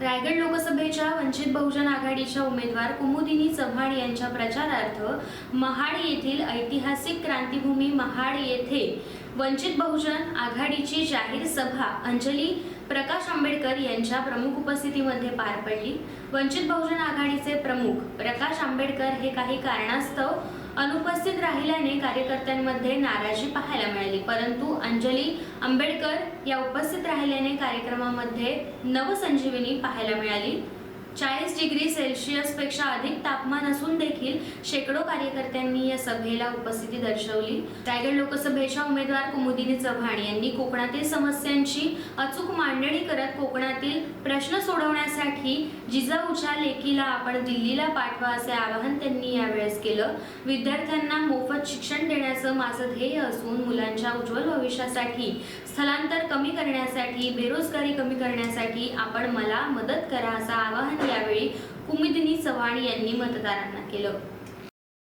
रायगड लोकसभेच्या वंचित बहुजन आघाडीच्या उमेदवार कुमुदिनी चव्हाण यांच्या प्रचारार्थ महाड येथील ऐतिहासिक क्रांतीभूमी महाड येथे वंचित बहुजन आघाडीची जाहीर सभा अंजली प्रकाश आंबेडकर यांच्या प्रमुख उपस्थितीमध्ये पार पडली. वंचित बहुजन आघाडीचे प्रमुख प्रकाश आंबेडकर हे काही कारणास्तव अनुपस्थित राहिल्याने कार्यकर्त्यांमध्ये नाराजी पाहायला मिळाली. परंतु अंजली आंबेडकर या उपस्थित राहिल्याने कार्यक्रमामध्ये नवसंजीवनी पाहायला मिळाली. चाळीस डिग्री सेल्सिअसपेक्षा अधिक तापमान असून देखील शेकडो कार्यकर्त्यांनी या सभेला उपस्थिती दर्शवली. रायगड लोकसभेच्या उमेदवार कुमुदिनी चव्हाण यांनी कोकणातील समस्यांची अचूक मांडणी करत कोकणातील प्रश्न सोडवण्यासाठी जिजाऊच्या लेखीला आपण दिल्लीला पाठवा असे आवाहन त्यांनी यावेळेस केलं. विद्यार्थ्यांना मोफत शिक्षण देण्याचं माझं ध्येय असून मुलांच्या उज्ज्वल भविष्यासाठी स्थलांतर कमी करण्यासाठी बेरोजगारी कमी करण्यासाठी आपण मला मदत करा असं आवाहन यावेळी कुमुदिनी चव्हाण यांनी मतदारांना केलं.